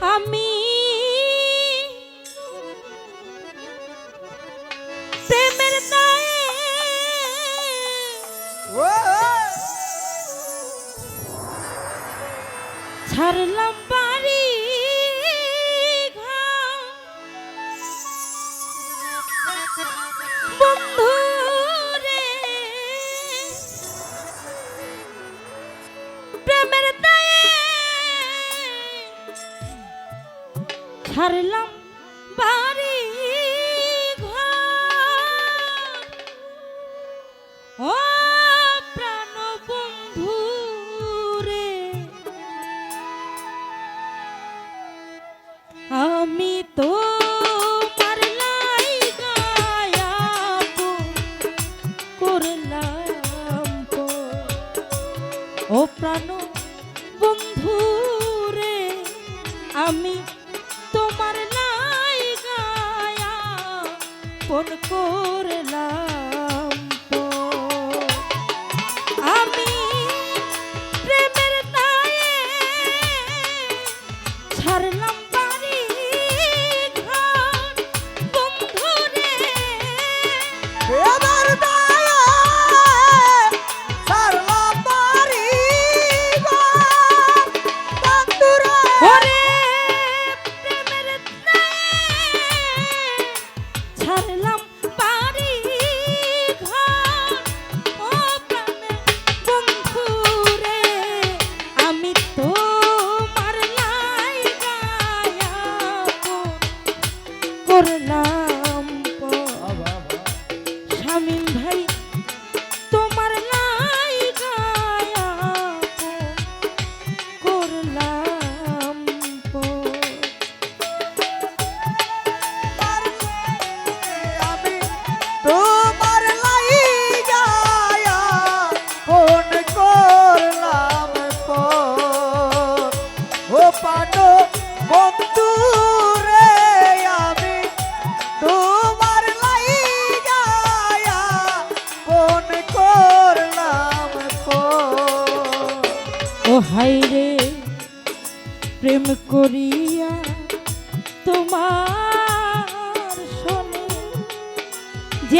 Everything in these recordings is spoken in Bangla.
আমি me.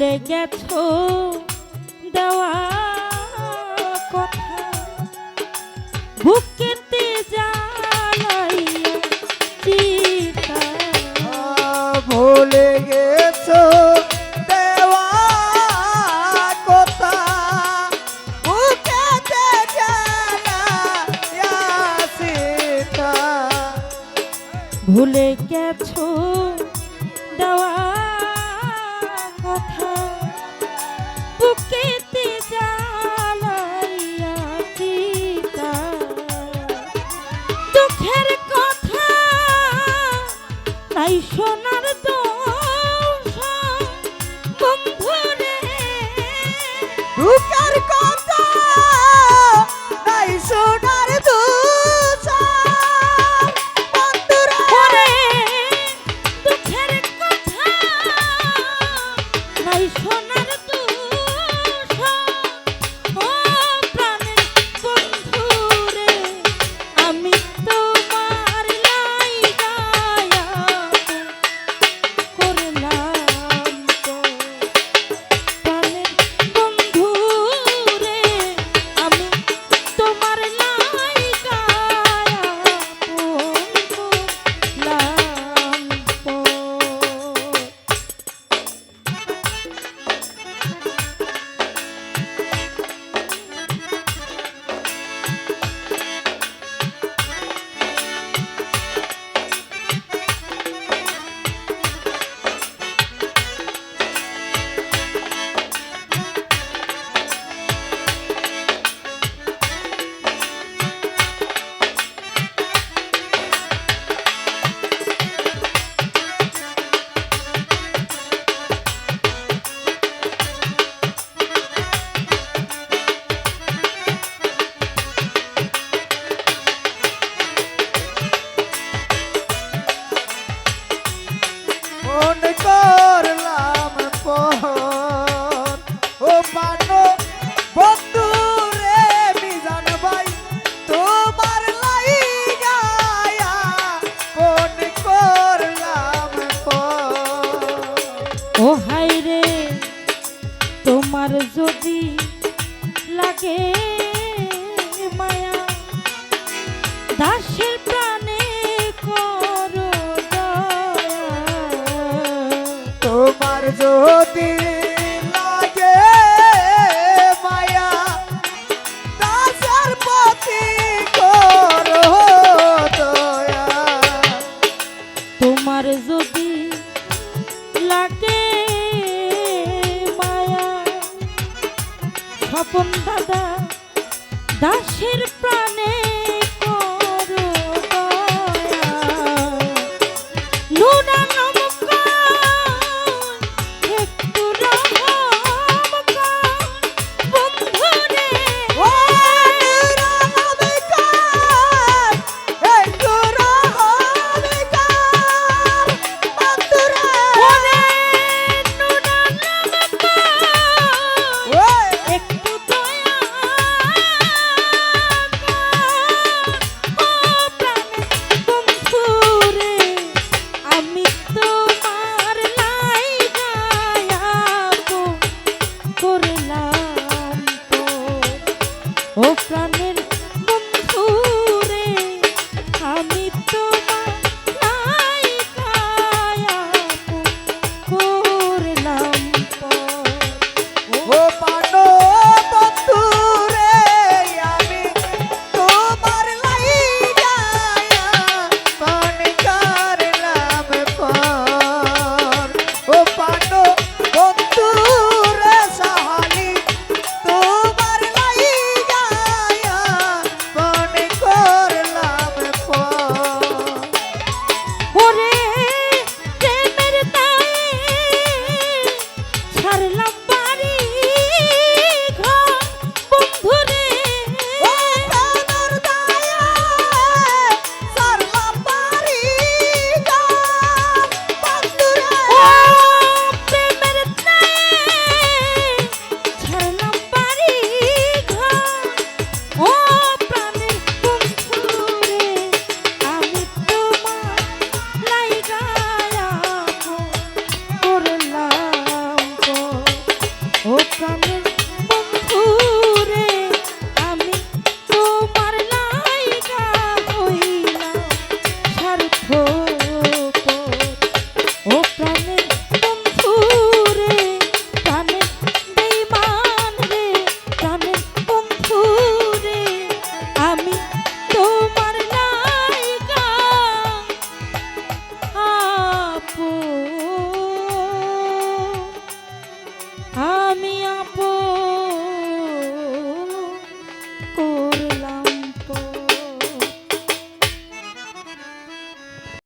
ভুলে গেছো উপকার যদি লাগে মায়া দাসের প্রাণে কর তোমার যদি দাসের প্রাণ i'm Promise.